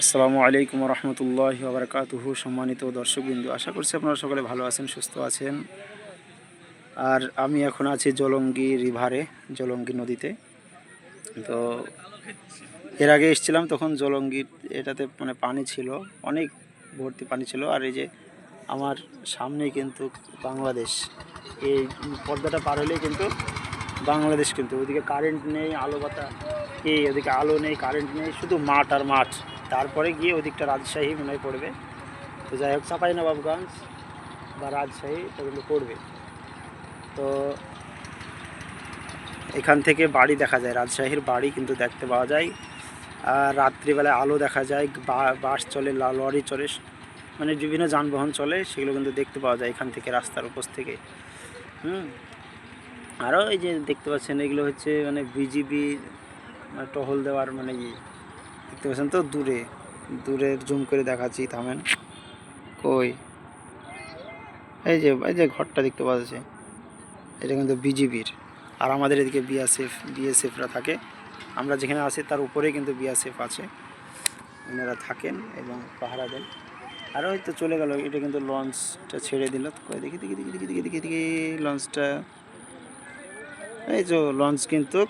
আসসালামু আলাইকুম রহমতুল্লাহ বারকাতুহু সম্মানিত দর্শকবৃন্দু, আশা করছি আপনারা সকলে ভালো আছেন, সুস্থ আছেন। আর আমি এখন আছি জলঙ্গি রিভারে, জলঙ্গি নদীতে। তো এর আগে এসেছিলাম তখন জলঙ্গির এটাতে মানে পানি ছিল, অনেক ভর্তি পানি ছিল। আর এই যে আমার সামনেই কিন্তু বাংলাদেশ, এই পর্দাটা পার হলেই কিন্তু বাংলাদেশ কিন্তু, ওদিকে কারেন্ট নেই, আলো বাতা এই ওদিকে আলো নেই কারেন্ট নেই, শুধু মাঠ আর মাঠ। তারপরে গিয়ে ওদিকটা রাজশাহী মনে হয় পড়বে। তো যাই হোক চাপাই নবাবগঞ্জ বা রাজশাহী, এটা কিন্তু পড়বে। তো এখান থেকে বাড়ি দেখা যায়, রাজশাহীর বাড়ি কিন্তু দেখতে পাওয়া যায়। আর রাত্রিবেলায় আলো দেখা যায় বাস চলে লরি চলে মানে বিভিন্ন যানবাহন চলে, সেগুলো কিন্তু দেখতে পাওয়া যায় এখান থেকে রাস্তার উপর থেকে। হুম। আরও এই যে দেখতে পাচ্ছেন এগুলো হচ্ছে মানে বিজিবি টহল দেওয়ার মানে ইয়ে দেখতে পাচ্ছেন তো দূরে দূরের জুম করে দেখাচ্ছি থামেন কই এই যে এই যে ঘরটা দেখতে পাওয়া যাচ্ছে এটা কিন্তু বিজিবির আর আমাদের এদিকে বিএসএফ বিএসএফরা থাকে আমরা যেখানে আছি তার উপরে কিন্তু বিএসএফ আছে ওনারা থাকেন এবং পাহারা দেন আরও হয়তো চলে গেল এটা কিন্তু লঞ্চটা ছেড়ে দিল দেখি দেখি দেখি দেখি দেখি দেখি দেখি লঞ্চটা এই যে লঞ্চ কিন্তু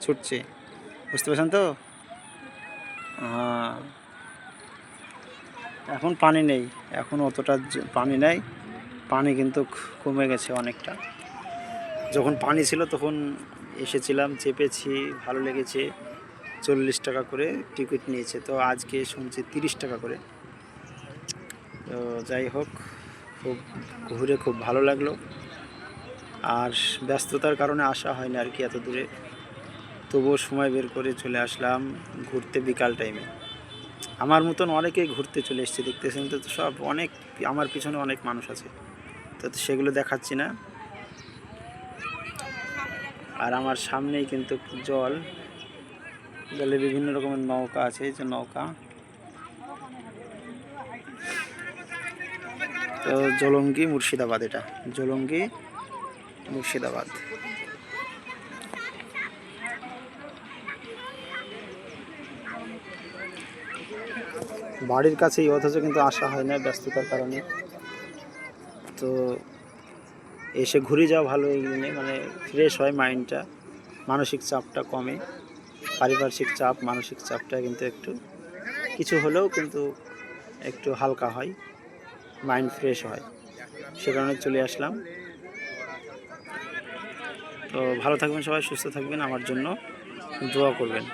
ছুটছে, বুঝতে পারছেন তো? হ্যাঁ। এখন পানি নেই, এখন অতটা পানি নেই, পানি কিন্তু কমে গেছে অনেকটা। যখন পানি ছিল তখন এসেছিলাম, চেপেছি, ভালো লেগেছে, চল্লিশ টাকা করে টিকিট নিয়েছে, তো আজকে শুনছি তিরিশ টাকা করে। তো যাই হোক, খুব, ঘুরে খুব ভালো লাগল। আর ব্যস্ততার কারণে আসা হয়নি আর কি এত দূরে তবুও সময় বের করে চলে আসলাম ঘুরতে বিকাল টাইমে আমার মতন অনেকেই ঘুরতে চলে এসছে, দেখতেছেন তো সব অনেক, আমার পিছনে অনেক মানুষ আছে। তো সেগুলো দেখাচ্ছি না। আর আমার সামনেই কিন্তু জল। জলে বিভিন্ন রকমের নৌকা আছে যে নৌকা। তো জলঙ্গি মুর্শিদাবাদ এটা। জলঙ্গি মুর্শিদাবাদ। বাড়ির কাছেই অথচ কিন্তু আসা হয় না ব্যস্ততার কারণে। তো এসে ঘুরে যাওয়া ভালো এগুলো মানে ফ্রেশ হয় মাইন্ডটা মানসিক চাপটা কমে। পারিপার্শ্বিক চাপ, মানসিক চাপটা কিন্তু একটু, কিছু হলেও কিন্তু একটু হালকা হয়। মাইন্ড ফ্রেশ হয়। সে কারণে চলে আসলাম। তো ভালো থাকবেন সবাই সুস্থ থাকবেন আমার জন্য দোয়া করবেন।